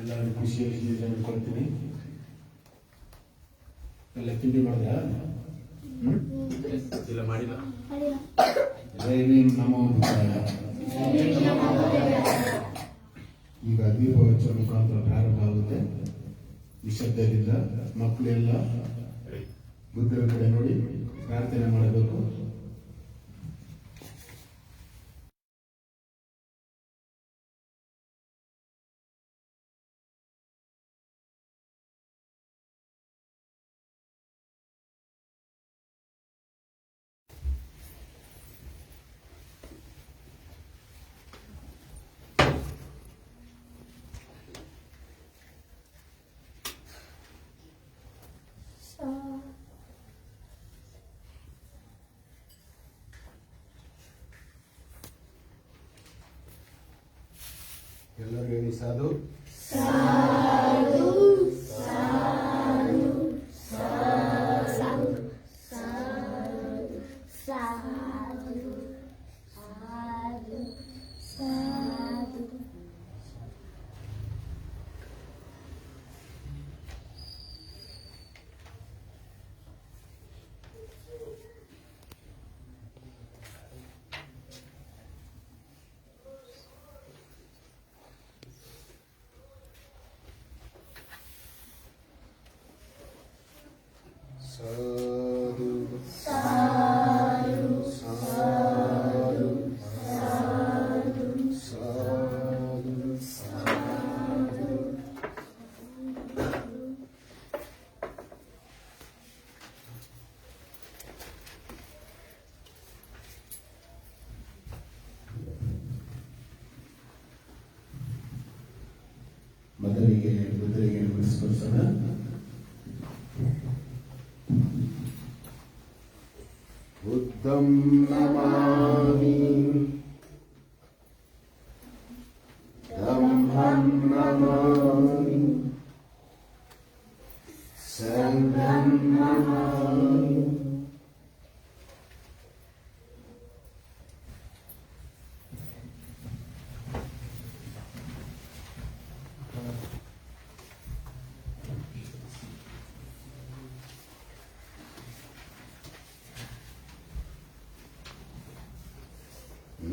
ಎಲ್ಲರೂ ಖುಷಿಯಾಗಿ ಜನ ಕೊಡ್ತೀನಿ ಎಲ್ಲ ತಿಂಡಿ ಮಾಡಿದ್ರ? ಇಲ್ಲ ಮಾಡಿಲ್ಲ. ನಮೋ ಈಗ ದೀಪ ಹಚ್ಚೋ ಮುಖಾಂತರ ಪ್ರಾರಂಭ ಆಗುತ್ತೆ. ನಿಶಬ್ದದಿಂದ ಮಕ್ಕಳೆಲ್ಲ ಬುದ್ಧರ ಕಡೆ ನೋಡಿ ಪ್ರಾರ್ಥನೆ ಮಾಡಬೇಕು. ಎಲ್ಲರೂ ಹೇಳಿ ಸಾಧು ಮೊದಲಿಗೆ ಮೊದಲಿಗೆ ನಮಸ್ಕರಿಸೋಣ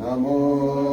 I'm Namo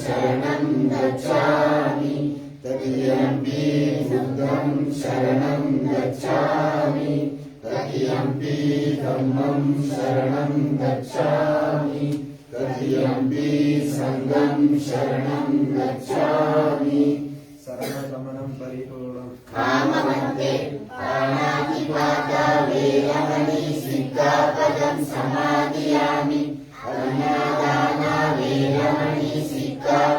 शरणं गच्छामि तदीयम्पि बुद्धं शरणं गच्छामि तदीयम्पि धम्मं शरणं गच्छामि तदीयम्पि सङ्गं शरणं गच्छामि शरणगमनं परिपूर्णं कामवन्दे प्राणातिपाता वेदमणि सिद्धापदं समादयामि अनाद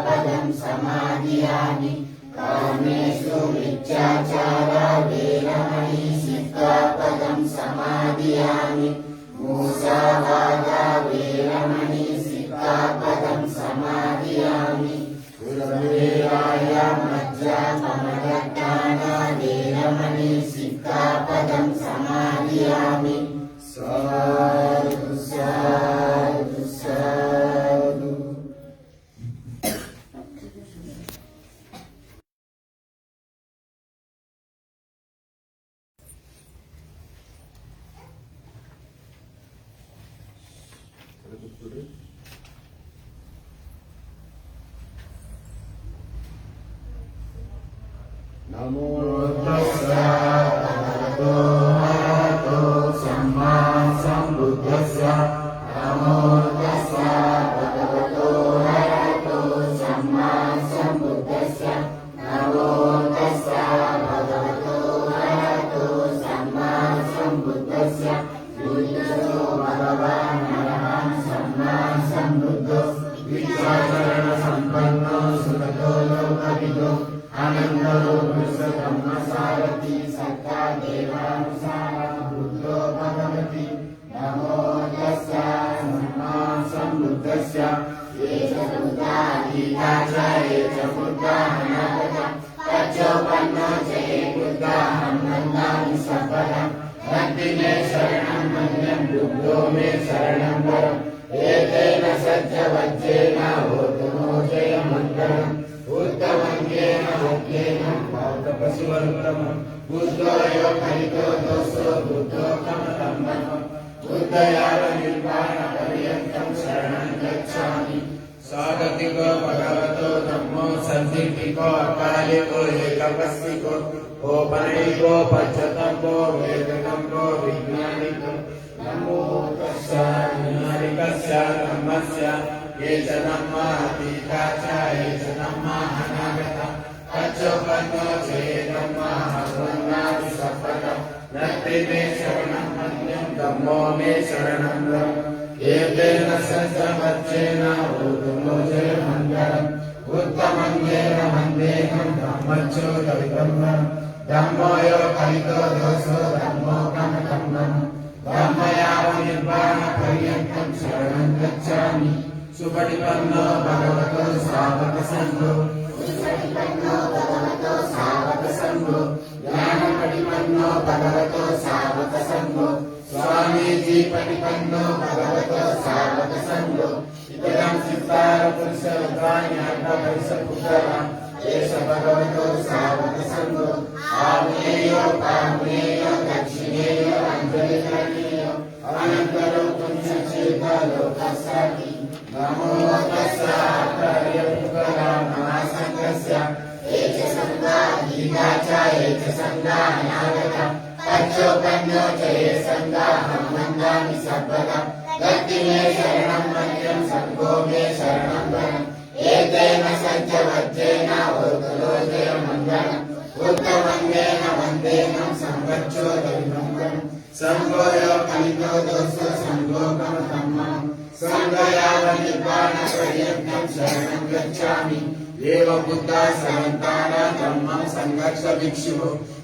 पदं समाधियामि। कामेषु विच्राचार वेरमणि सीतापदं समाधियानि मूषा वादा वेरमणि सीतापदं समाधियामि पुरुदेवाया मज्जासमगाना वेरमणि सीतापदं समाधियानि Amor. बुद्धा अनागता तच्चोपन्नो च ये बुद्धा हनुमन्तानि सफलम् भक्ति मे शरणं मन्यं बुद्धो मे शरणं वरम् एतेन सज्जवज्जेन होतु नो जयमङ्गलम् उत्तमङ्गेन भक्तेन पशुवरुत्तमम् बुद्धो यो कलितो दोषो बुद्धो कमलम्बनम् बुद्धयाव निर्वाणपर्यन्तं शरणं गच्छामि। स्वागतिको भगवतो धम्मो सन्दिग्धिको अकालिको एकपस्तिको ओपनैको पञ्चतम्बो वेदकम्बो विज्ञानिको नमो तस्य ज्ञानिकस्य धम्मस्य ये च धम्मा अतीता च ये च धम्मा अनागता तच्चोपन्नो च ये धम्मा हनुमन्नादि सफलम् नत्ति मे शरणं मन्यं धम्मो मे शरणं वरम् एतेन सज्जमज्जेन ऊर्ध्वो जयमङ्गलम् उत्तमङ्गेन मन्देहं धम्मच्योतविदम्बरम् धम्मो यो कलितो दोषो धम्मो कमकम्बम् धम्मयाव निर्वाणपर्यन्तं शरणं गच्छामि सुपटिपन्नो भगवतो सावकसङ्गो सुपटिपन्नो भगवतो सावकसङ्गो ज्ञानपटिपन्नो भगवतो सावकसङ्गो స్వామీజీ పటిపన్నో భగవత సావక సంఘో. ఇదం సిద్ధార పురుష ధాన్యాట పరిష పుత్ర ఏష భగవతో సావక సంఘో. ఆగ్నేయో పాగ్నేయో దక్షిణేయో అంజలి కరణీయో అనంతరో పుణ్య చేత లోకస్యామి నమో తస్య కార్యపుకర మహాసంఘస్య ఏక సంఘ గీతాచ ఏక సంఘ పంచోపన్యో జయ సంగాహం వందామి సర్వదా గతి మే శరణం మంత్రం సంగో మే శరణం వరం ఏతేన సంచవజ్జేన ఓతులో జయ మంగళం ఉత్తమందేన వందేనం సంవచ్చోదరిమంగళం సంగోయో కలితో దోషో సంగోకం తమ్మం సంగయావ నిర్వాణ ప్రయత్నం శరణం గచ్చామి దేవబుద్ధ సమంతాన ధర్మం సంఘర్ష భిక్షువు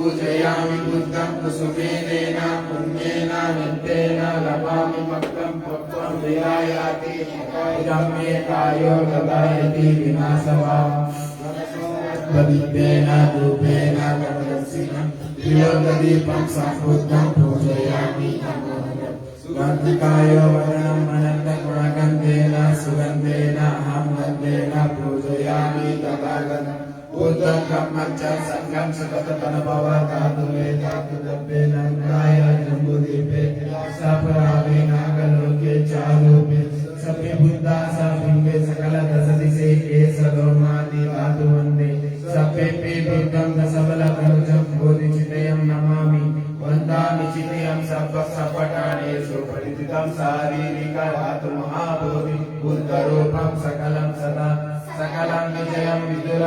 पूजयामि बुद्धं कुसुमेनेन पुण्येन, नित्येन, लभामि भक्तं भक्त्वं विहायाति इदं मे कायो गदायति विनाशवा। प्रदीपेन, धूपेन कमलसिनं प्रियोगदीपं सम्बुद्धं पूजयामि सुगन्धिकायो वदनम् अनन्तगुणगन्धेन सुगन्धेन, अहं गन्धेन पूजयामि तथागतम् बुद्धं कम्मं च सङ्गं सततमनुभवधातुवे धातुदब्बेन गाय जम्बुदीपे सपरावे नागलोके चारूपे सभ्य बुद्धा सबिम्बे सकल दशदिशे ए सलोमादि धातु वन्दे सभ्येऽपि बुद्धं दशबल कवचं बोधिचितयं नमामि वन्दामि चितयं सपटानेषु परिचितं शारीरिकधातु महाबोधि बुद्धरूपं सकलं सदा सकलं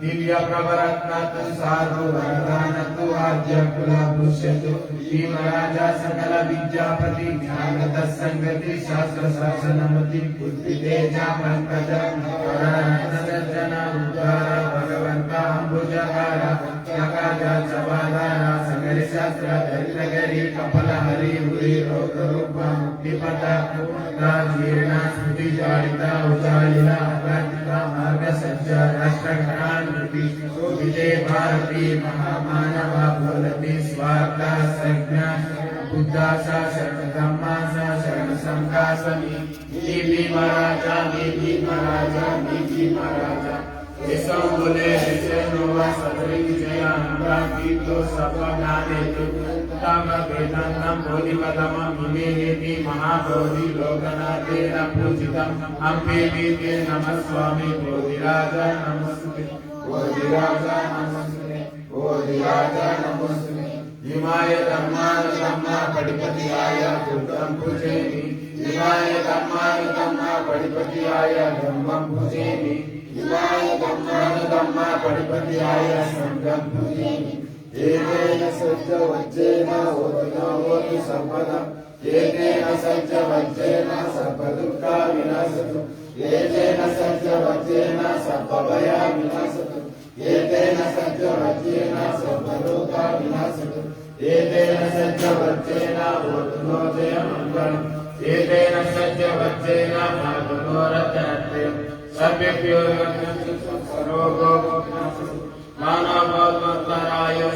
दिव्य प्रवरत्नात् साधुवरदानतु आद्यकुलाभूष्यतु भीमराजा सकल विद्यापति ध्यानतः सङ्गति शास्त्रशासनमति बुद्धितेजा पङ्कज परजना उद्धार भगवन्ता अम्बुजहार नगाजा च बाधार सकलशास्त्र दरिद्रगरी कपल हरि हुरि रोगरूपा मुक्तिपथ जीर्णा स्मृतिजाडिता उजालिला मार्गसज्ज राष्ट्रघटान्वृति शोभिते भारती महामानवा बोलति स्वार्था संज्ञा बुद्धा सा शरणधम्मा सा शरणसङ्कासमि भीमराजा। भीमराजा भीमराजा केशव बोले विजय नोवा सदरी विजय अंगा की तो सपना ने సప్తావృదంతం బోధిపదమం మునేతి మహాబోధి లోకనాథేన పూజితం. అంబేమీతే నమస్వామి బోధిరాజ నమస్మి బోధిరాజ నమస్మి బోధిరాజ నమస్మి హిమాయ ధర్మాన ధర్మ పూజేమి హిమాయ ధర్మాన ధర్మ పూజేమి హిమాయ ధర్మాన ధర్మ పూజేమి ಏನೇನ ಸಜ್ಜ ವಜ್ಜೇನ ಓದಿನ ಓದು ಸಂಪದ ಏನೇನ ಸಜ್ಜ ವಜ್ಜೇನ ಸರ್ಪ ದುಃಖ ವಿನಾಶತು ಏನೇನ ಸಜ್ಜ ವಜ್ಜೇನ ಸರ್ಪ ಭಯ ವಿನಾಶತು ಏನೇನ ಸಜ್ಜ ವಜ್ಜೇನ ಸರ್ಪ ರೋಗ ವಿನಾಶತು ಏನೇನ ಸಜ್ಜ ವಜ್ಜೇನ ಓದುನೋ ಜಯ ಮಂಗಳ ಏನೇನ ಸಜ್ಜ ವಜ್ಜೇನ ಮಾಧುನೋ ರಥೆ ಸಮ್ಯಕ್ ಯೋಗ ಸರ್ವೋಗೋ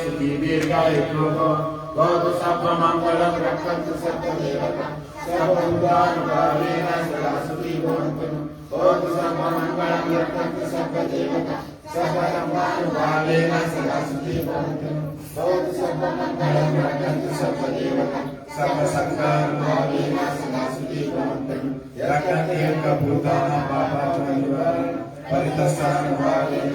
सुखी दीर्घाय लोको भवतु सर्वमङ्गलं रक्षन्तु सर्वदेवता सर्वभूतानुभावेन सदा सुखी भवन्तु भवतु सर्वमङ्गलं रक्षन्तु सर्वदेवता सर्वधर्मानुभावेन सदा सुखी भवन्तु भवतु सर्वमङ्गलं रक्षन्तु सर्वदेवता सर्वसङ्गानुभावेन सदा सुखी भवन्तु रक्षन्ति एकभूतानां पापाचमनिवारणं परितस्थानुभावेन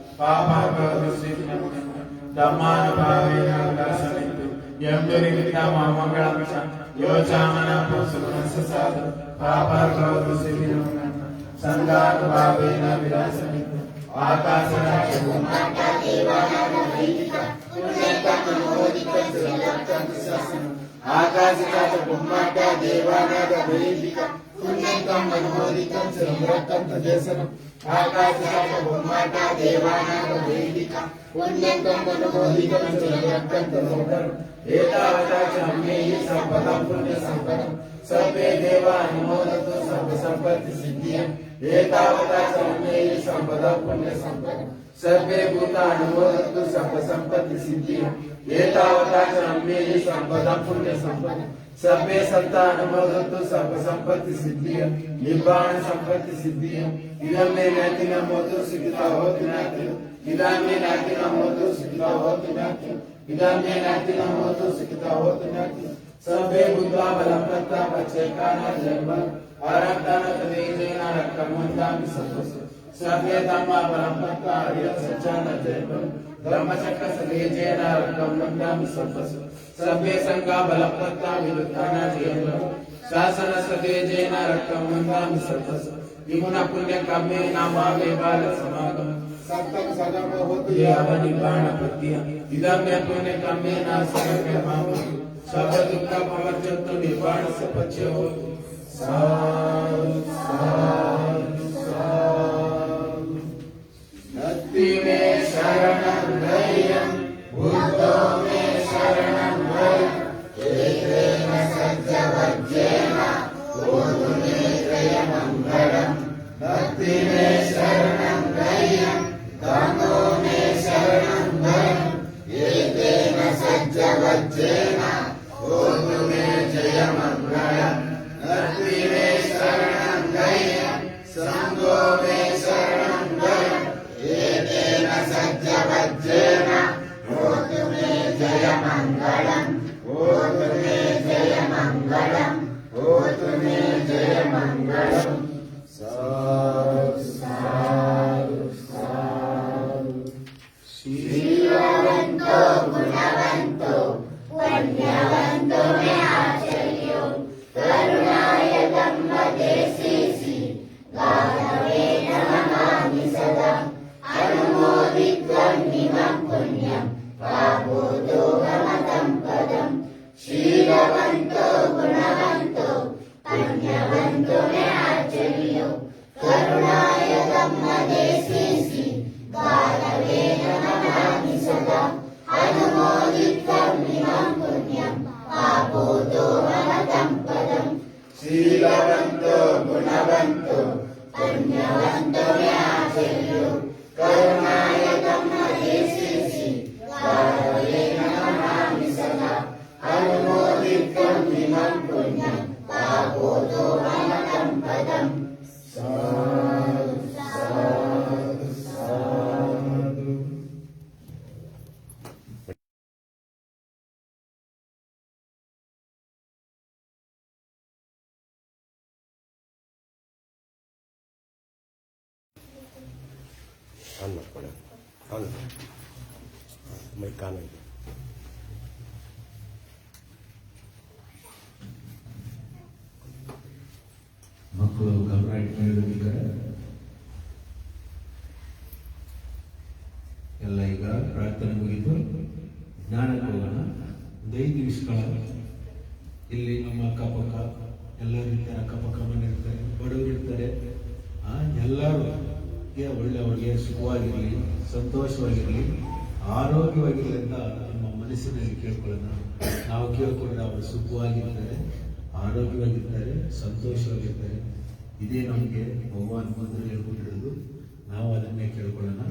தம்மானுபாவையாசனித்து எம்பெருமித்த மங்களமிஷ யோசாமன புசுமனசாது பாபாக்ரோது சிவினம் సంగానుభావేన విలాసమి ఆకాశ ఆకాశ దేవానాద వైదిక पुण्यत्वं अनुमोदितं श्रीमत्तं तदेशनं आकाशस्य भूमाता देवानागवेदिका सर्वे देवा अनुमोदन्तु सर्वसम्पत्तिसिद्धियम् एतावता च हमेहि सम्पदं पुण्यसम्पदं सर्वे भूता सभ्य सत्ता अनुभव तो सब संपत्ति सिद्धिया निर्वाण संपत्ति सिद्धिया इदं मे नाति न मोतु सुखिता होतु नाति इदं मे नाति न मोतु सुखिता होतु नाति इदं मे नाति न मोतु सुखिता होतु नाति सर्वे भूत्वा बलं दत्ता पच्चेकान जन्म आरक्तान न रक्कमंता सत्वस्य सर्वे धम्मा बलं दत्ता सच्चा न जन्म धर्मचक्र सदेशे न रक्कमंता सत्वस्य सभ्य संघा बल पत्ता विलुत्ताना जीवन शासन सदे सतेजेन रक्तम वंदामि सर्वस विगुण पुण्य कमे नामावे बाल समागम सप्तम सदम होतु ये अवधि बाण प्रत्य इदम ने पुण्य कमे ना समग्र माम। सब दुख पवर्जत निर्वाण से पच्य हो साधु साधु साधु। नत्ति में अनुमोदित्वम् इमम् पुण्यम् पापोदो मनकम् पदम् ಮನೆಗೆ ಸುಖವಾಗಿರಲಿ ಸಂತೋಷವಾಗಿರಲಿ, ಆರೋಗ್ಯವಾಗಿರಲಿ ಅಂತ ನಮ್ಮ ಮನಸ್ಸಿನಲ್ಲಿ ಕೇಳ್ಕೊಳ್ಳೋಣ. ನಾವು ಕೇಳ್ಕೊಂಡ್ರೆ ಅವರು ಸುಖವಾಗಿರ್ತಾರೆ, ಆರೋಗ್ಯವಾಗಿರ್ತಾರೆ, ಸಂತೋಷವಾಗಿರ್ತಾರೆ. ಇದೇ ನಮಗೆ ಭಗವಾನ್ ಬಂದರು ಹೇಳ್ಕೊಂಡಿರೋದು. ನಾವು ಅದನ್ನೇ ಕೇಳ್ಕೊಳ್ಳೋಣ.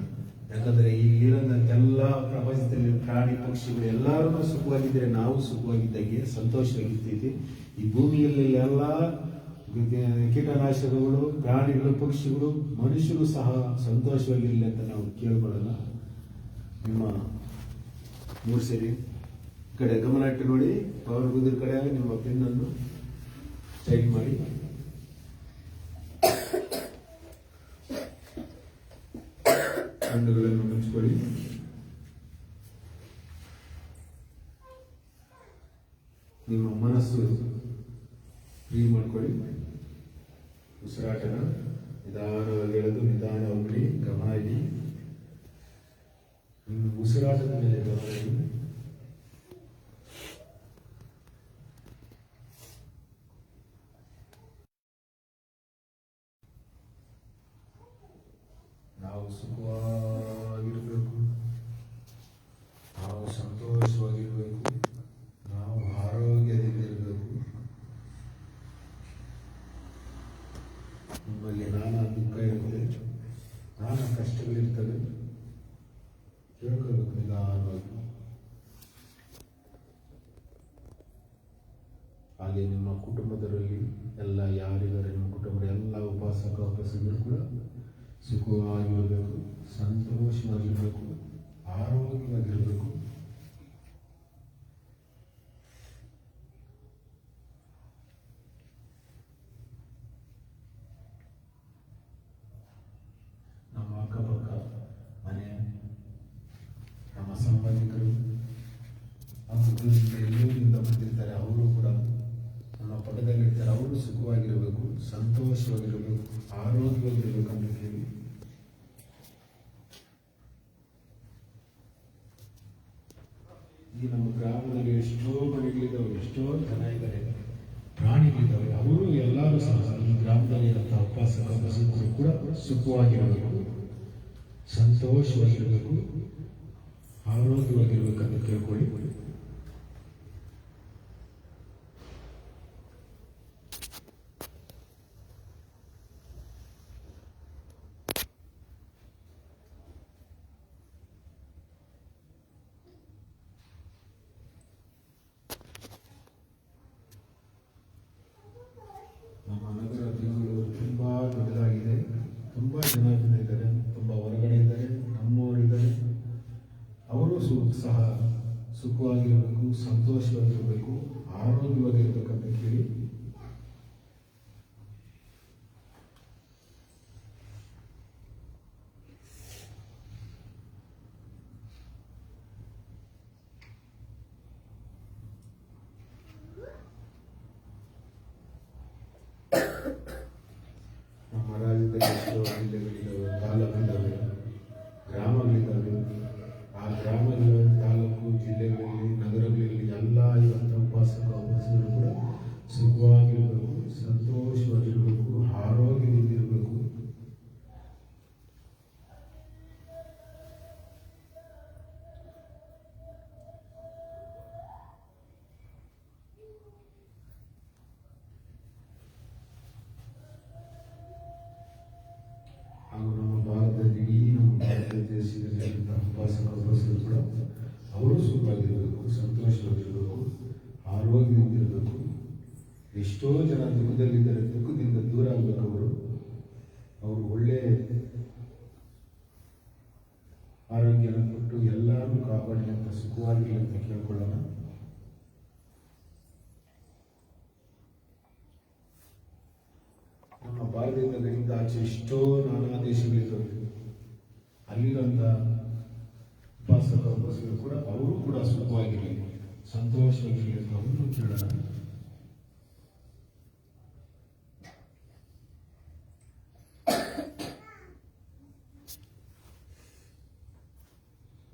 ಯಾಕಂದರೆ ಇಲ್ಲಿರೋಂಥೆಲ್ಲ ಪ್ರಪಂಚದಲ್ಲಿ ಪ್ರಾಣಿ ಪಕ್ಷಿಗಳು ಎಲ್ಲರೂ ಸುಖವಾಗಿದ್ದರೆ ನಾವು ಸುಖವಾಗಿದ್ದಾಗೆ ಸಂತೋಷವಾಗಿರ್ತೈತಿ ಈ ಭೂಮಿಯಲ್ಲಿ ಎಲ್ಲ ಕೀಟನಾಶಕಗಳು, ಪ್ರಾಣಿಗಳು, ಪಕ್ಷಿಗಳು, ಮನುಷ್ಯರು ಸಹ ಸಂತೋಷವಾಗಿರಲಿ ಅಂತ ನಾವು ಕೇಳ್ಕೊಳ್ಳೋಣ. ನಿಮ್ಮ ಮೂರು ಸರಿ ಕಡೆ ಗಮನ ಇಟ್ಟು ನೋಡಿ. ಪವರ್ ಗುದ್ರ ಕಡೆ ನಿಮ್ಮ ಪೆನ್ನನ್ನು ಸೈಡ್ ಮಾಡಿ. ಹಣ್ಣುಗಳನ್ನು ಮುಚ್ಕೊಳ್ಳಿ ನಿಮ್ಮ ಮನಸ್ಸು ಫ್ರೀ ಮಾಡ್ಕೊಳ್ಳಿ ಉಸಿರಾಟನ ನಿಧಾನವಾಗಿ ಎಳೆದು ನಿಧಾನ ಗಮನ ಇಡಿ. ಉಸಿರಾಟದ ಮೇಲೆ ಗಮನ ಇಡಿ.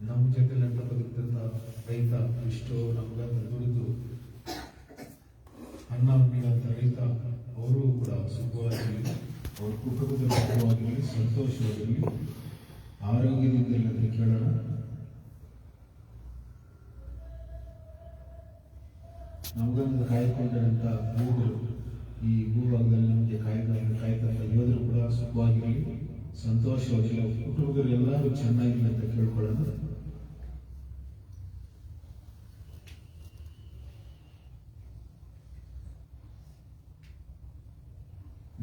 ನಮ್ಮ ಜೊತೆ ನೆಟ್ಟ ರೈತ ಇಷ್ಟು ನಮ್ಗಂತ ದುಡಿದು ಅನ್ನ ನೀಡಂತ ರೈತ, ಅವರು ಕೂಡ ಸುಖವಾಗಿರಲಿ, ಅವ್ರ ಕುಟುಂಬದಲ್ಲಿ ಸುಖವಾಗಿರಲಿ, ಸಂತೋಷವಾಗಿರಲಿ ಆರೋಗ್ಯದಿಂದ ಇಲ್ಲದ್ರೆ ಕೇಳೋಣ ನಮ್ಗಂತ ಕಾಯ್ಕೊಂಡಿರಂತ ಭೂಗಳು ಈ ಭೂಭಾಗದಲ್ಲಿ ನಮಗೆ ಕಾಯ್ತಾ ಕಾಯ್ದಂತ ಯೋಧರು ಕೂಡ ಸುಖವಾಗಿರಲಿ, ಸಂತೋಷವಾಗಿರಲಿ. ಕುಟುಂಬಗಳು ಎಲ್ಲರೂ ಚೆನ್ನಾಗಿರಲಿ ಅಂತ ಕೇಳ್ಕೊಳ್ಳೋದು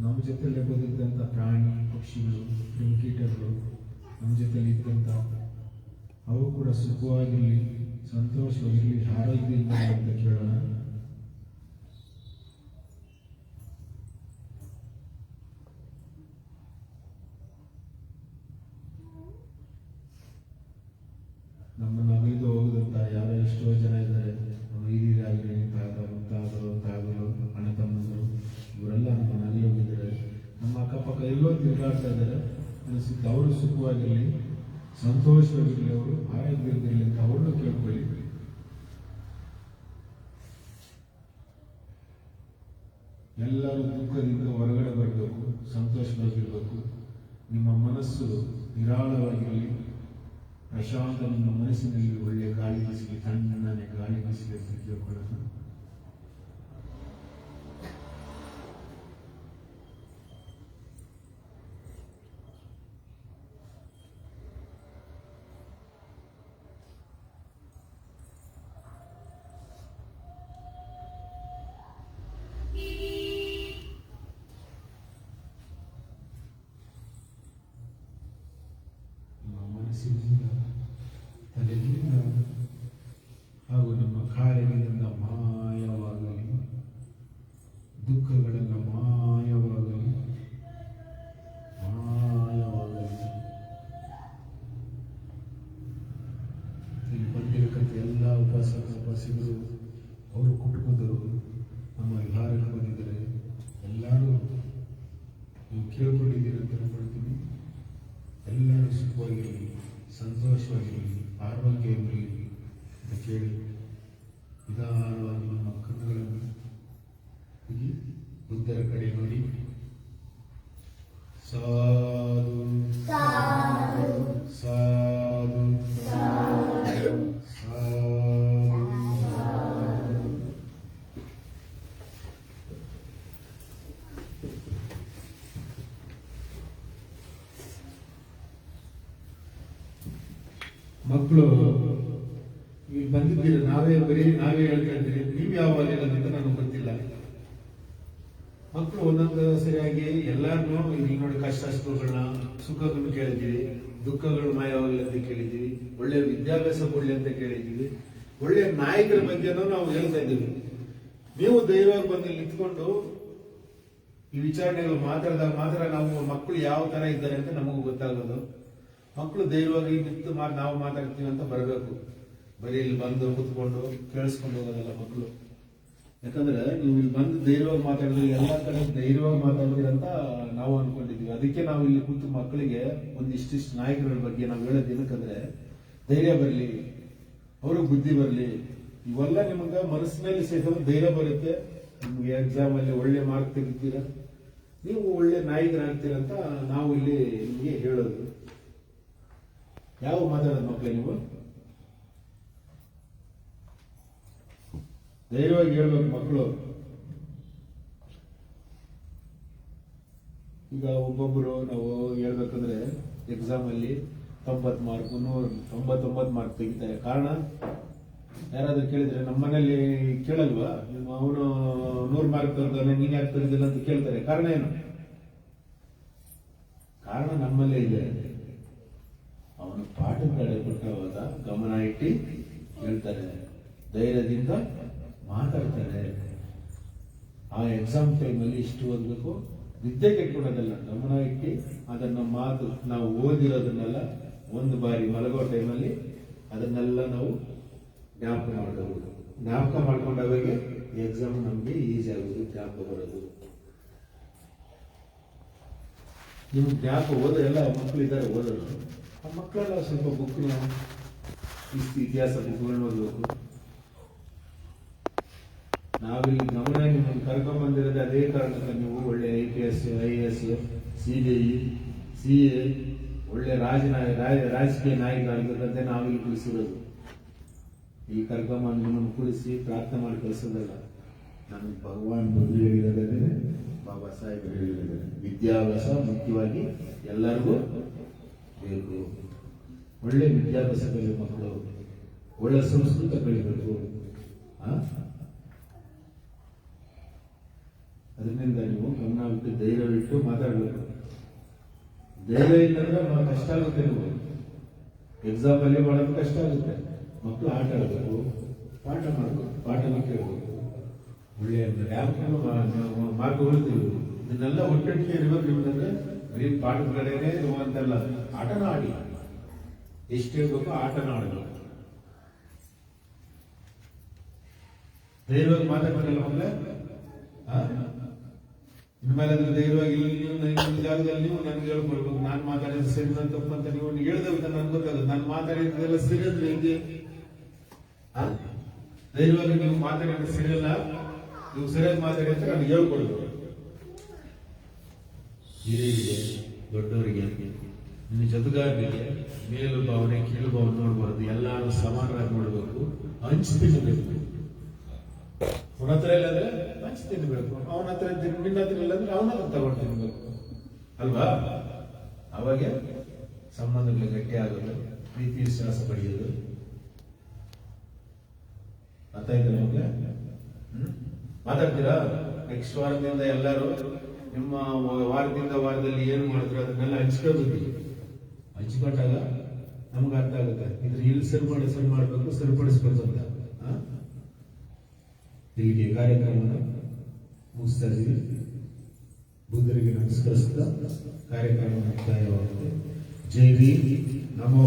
ನಮ್ಮ ಜೊತೆಲೆ ಬಂದಿದ್ದಂಥ ಪ್ರಾಣಿ, ಪಕ್ಷಿಗಳು ಕ್ರಿಮಿಕೀಟಗಳು ನಮ್ಮ ಜೊತೆಲಿ ಇದ್ದಂಥ ಅವು ಕೂಡ ಸುಖವಾಗಿರಲಿ, ಸಂತೋಷವಾಗಿರಲಿ, ಆರೋಗ್ಯದಿಂದ ಅಂತ ಕೇಳೋಣ. ವಿಚಾರಣೆಗಳು ಮಾತಾಡಿದಾಗ ಮಾತ್ರ ನಾವು ಮಕ್ಕಳು ಯಾವ ತರ ಇದ್ದಾರೆ ಅಂತ ನಮಗೂ ಗೊತ್ತಾಗೋದು. ಮಕ್ಕಳು ಧೈರ್ಯವಾಗಿ ನಿಂತು ನಾವು ಮಾತಾಡ್ತೀವಿ ಅಂತ ಬರಬೇಕು. ಬರೀ ಇಲ್ಲಿ ಬಂದು ಕೂತ್ಕೊಂಡು ಕೇಳಿಸ್ಕೊಂಡು ಹೋಗೋದಲ್ಲ ಮಕ್ಕಳು ಯಾಕಂದ್ರೆ ನೀವು ಇಲ್ಲಿ ಬಂದು ಧೈರ್ಯವಾಗಿ ಮಾತಾಡಿದ್ರೆ ಎಲ್ಲ ಕಡೆ ಧೈರ್ಯವಾಗಿ ಮಾತಾಡಿದ್ರಿ ನಾವು ಅನ್ಕೊಂಡಿದ್ವಿ ಅದಕ್ಕೆ ನಾವು ಇಲ್ಲಿ ಕೂತು ಮಕ್ಕಳಿಗೆ ಒಂದಿಷ್ಟಿಷ್ಟು ನಾಯಕರ ಬಗ್ಗೆ ನಾವು ಹೇಳೋದು ಏನಕ್ಕಂದ್ರೆ, ಧೈರ್ಯ ಬರಲಿ, ಅವ್ರಿಗೆ ಬುದ್ಧಿ ಬರಲಿ. ಇವೆಲ್ಲ ನಿಮಗೆ ಮನಸ್ಸಿನಲ್ಲಿ ಸೇರಿದ್ರೆ ಧೈರ್ಯ ಬರುತ್ತೆ. ನಿಮ್ಗೆ ಎಕ್ಸಾಮ್ ಅಲ್ಲಿ ಒಳ್ಳೆ ಮಾರ್ಕ್ ತೆಗಿತೀರಾ. ನೀವು ಒಳ್ಳೆ ನಾಯಕರಾಗ್ತೀರಂತ ನಾವು ಇಲ್ಲಿ ನಿಮಗೆ ಹೇಳೋದು. ಯಾವ ಮಾತಾಡೋದು ಮಕ್ಕಳೇ ನೀವು? ಧೈರ್ಯವಾಗಿ ಹೇಳ್ಬೇಕು ಮಕ್ಕಳು ಈಗ ಒಬ್ಬೊಬ್ಬರು ನಾವು ಹೇಳ್ಬೇಕಂದ್ರೆ ಎಕ್ಸಾಮ್ ಅಲ್ಲಿ ತೊಂಬತ್ ಮಾರ್ಕ್ ನೂರ ತೊಂಬತ್ತೊಂಬತ್ತು ಮಾರ್ಕ್ ತೆಗಿತಾರೆ. ಕಾರಣ? ಯಾರಾದ್ರೂ ಕೇಳಿದ್ರೆ ನಮ್ಮ ಕೇಳಲ್ವಾ? ಅವನು ನೂರು ಮಾರ್ಕ್ ತರ್ತಾನೆ ನೀನ್ ಯಾಕೆ ತರಿದಿಲ್ಲ ಅಂತ ಕೇಳ್ತಾರೆ. ಕಾರಣ ಏನು? ಕಾರಣ ನಮ್ಮಲ್ಲೇ ಇದೆ. ಅವನು ಪಾಠ ಕಡೆ ಕೊಟ್ಟವಾಗ ಗಮನ ಇಟ್ಟು ಹೇಳ್ತಾರೆ. ಧೈರ್ಯದಿಂದ ಮಾತಾಡ್ತಾರೆ. ಆ ಎಕ್ಸಾಮ್ ಟೈಮಲ್ಲಿ ಇಷ್ಟು ಓದಬೇಕು. ವಿದ್ಯೆ ಕೆಟ್ಕೊಳೋದಲ್ಲ ಗಮನ ಇಟ್ಟು ಅದನ್ನ ಮಾತು, ನಾವು ಓದಿರೋದನ್ನೆಲ್ಲ ಒಂದು ಬಾರಿ ಮಲಗೋ ಟೈಮಲ್ಲಿ ಅದನ್ನೆಲ್ಲ ನಾವು ಜ್ಞಾಪಕ ಮಾಡ್ಕೋಬೋದು. ಜ್ಞಾಪಕ ಮಾಡ್ಕೊಂಡಾಗ ಎಕ್ಸಾಮ್ ನಮಗೆ ಈಸಿ ಆಗೋದು, ಜ್ಞಾಪಕ ಬರೋದು. ನೀವು ಜ್ಞಾಪಕ ಓದೋ, ಎಲ್ಲ ಮಕ್ಕಳು ಇದ್ದಾರೆ, ಓದೋರು. ಆ ಮಕ್ಕಳೆಲ್ಲ ಸ್ವಲ್ಪ ಬುಕ್ನ ಇತಿಹಾಸ ಬುಕ್ಗಳನ್ನ ಓದಬೇಕು. ನಾವಿಲ್ಲಿ ಗಮನ ನಿಮ್ಮನ್ನು ಕರ್ಕೊಂಡ್ ಬಂದಿರೋದು ಅದೇ ಕಾರಣಕ್ಕೆ ನೀವು ಒಳ್ಳೆ I P S I A S C B I C A ಒಳ್ಳೆ ರಾಜನಾಯ ರಾಜ- ರಾಜಕೀಯ ನಾಯಕರಾಗಿರೋದಂತೆ ನಾವಿಲ್ಲಿ ಕುಳಿಸಿರೋದು ಈ ಕಾರ್ಯಕ್ರಮವನ್ನು ಕುಳಿಸಿ ಪ್ರಾರ್ಥನೆ ಮಾಡಿ ಕಳಿಸೋದಲ್ಲ. ನಾನು ಭಗವಾನ್ ಬಂದು ಹೇಳಿರೋದೇ, ಬಾಬಾ ಸಾಹೇಬ್ ಹೇಳಿದ್ದಾರೆ ವಿದ್ಯಾಭ್ಯಾಸ ಮುಖ್ಯವಾಗಿ ಎಲ್ಲರಿಗೂ ಬೇಕು. ಒಳ್ಳೆ ವಿದ್ಯಾಭ್ಯಾಸ ಕಲಿಯೋ ಮಕ್ಕಳು. ಒಳ್ಳೆ ಸಂಸ್ಕೃತ ಕಲಿಬೇಕು? ಅದರಿಂದ ನೀವು ಗಮನ ಬಿಟ್ಟು ಧೈರ್ಯವಿಟ್ಟು ಮಾತಾಡಬೇಕು. ಧೈರ್ಯ ಇಲ್ಲಂದ್ರೆ ಕಷ್ಟ ಆಗುತ್ತೆ ನೀವು ಎಕ್ಸಾಮ್ ಅಲ್ಲಿ ಮಾಡೋದು ಕಷ್ಟ ಆಗುತ್ತೆ. ಮಕ್ಕಳು ಆಟ ಆಡಬೇಕು, ಪಾಠ ಮಾಡಬೇಕು ಪಾಠನ ಕೇಳಬೇಕು ಒಳ್ಳೆಯ ನಾವು ಮಾರ್ಗ ಹೊರತೀವಿ ಇದನ್ನೆಲ್ಲ ಒಟ್ಟಿಗೆ ಇರಬೇಕು ನಿಮ್ದಂದ್ರೆ ಬರೀ ಪಾಠ ಕಡೆನೇ ಇರುವಂತೆಲ್ಲ ಆಟನ ಆಡಿ. ಎಷ್ಟು ಹೇಳ್ಬೇಕು ಆಟನ ಆಡಬೇಕು. ಧೈರ್ಯವಾಗಿ ಮಾತಾಡ್ಬೇಕಲ್ಲ ಮಕ್ಕಳೇ? ಇನ್ಮೇಲೆ ಅದ್ರ ಧೈರ್ಯವಾಗಿ ಇಲ್ಲಿ, ನೀವು ನಿಮ್ಮ ಜಾಗದಲ್ಲಿ ನೀವು ನನಗೆ ಹೇಳ್ಕೊಳ್ಬೇಕು ನಾನು ಮಾತಾಡಿದ ಸರಿ ನನ್ನ ತಪ್ಪು ಅಂತ ನೀವು ಹೇಳ್ದವ್ರು ನನ್ಗೆ ಗೊತ್ತಾಗುತ್ತೆ. ನಾನು ಮಾತಾಡಿದ್ದೆಲ್ಲ ಸರಿ ಅಂದ್ರೆ? ಧೈರ್ಯವಾಗಿ ನೀವು ಮಾತಾಡೋದು ಸರಿಯಲ್ಲ, ನೀವು ಸರಿಯಾಗಿ ಮಾತಾಡಿ ಅಂತ ನಾನು ಹೇಳ್ಕೊಡ್ಬೇಕು ಹಿರಿಯರಿಗೆ, ದೊಡ್ಡವರಿಗೆ, ನಿನ್ನ ಜೊತೆಗಾರರಿಗೆ, ಮೇಲು ಭಾವನೆ, ಕೀಳು ಭಾವನೆ ನೋಡಬಾರ್ದು, ಎಲ್ಲರೂ ಸಮಾನರಾಗಿ ನೋಡಬೇಕು, ಹಂಚಿ ತಿನ್ನಬೇಕು ಅವನ ಹತ್ರ ಇಲ್ಲ ಅಂದ್ರೆ ಹಂಚಿ ತಿನ್ಬೇಕು. ಅವನ ಹತ್ರ ನಿನ್ನ ಹತ್ರ ಇಲ್ಲ ಅಂದ್ರೆ ಅವನ ಹತ್ರ ತಗೊಂಡು ತಿನ್ಬೇಕು. ಅಲ್ವಾ? ಅವಾಗ ಸಂಬಂಧಗಳು ಗಟ್ಟಿ ಆಗೋದು ಪ್ರೀತಿ ವಿಶ್ವಾಸ ಪಡೆಯೋದು. ಅರ್ಥ ನಿಮಗೆ? ಮಾತಾಡ್ತೀರಾ? ನೆಕ್ಸ್ಟ್ ವಾರದಿಂದ ಎಲ್ಲರೂ ನಿಮ್ಮ ವಾರದಿಂದ ವಾರದಲ್ಲಿ ಏನು ಮಾಡಿದ್ರು ಅದನ್ನೆಲ್ಲ ಹಂಚ್ಕೋಬೇಕು ಹಂಚ್ಕೊಂಡಾಗ ನಮ್ಗೆ ಅರ್ಥ ಆಗುತ್ತೆ. ಇದ್ರ ಇಲ್ಲಿ ಸರಿ ಮಾಡಿ ಸರಿ ಮಾಡಬೇಕು ಸರಿಪಡಿಸ್ಬೇಕು ಅಂತ ಹೀಗೆ ಕಾರ್ಯಕ್ರಮನ ಮುಗಿಸ್ತಾ ಇದ್ದೀವಿ ಬುದ್ಧರಿಗೆ ನಮಸ್ಕರಿಸ್ತಾ ಕಾರ್ಯಕ್ರಮ ಮುಕ್ತಾಯವಾಗುತ್ತೆ. ಜೈ ಭೀ ನಮೋ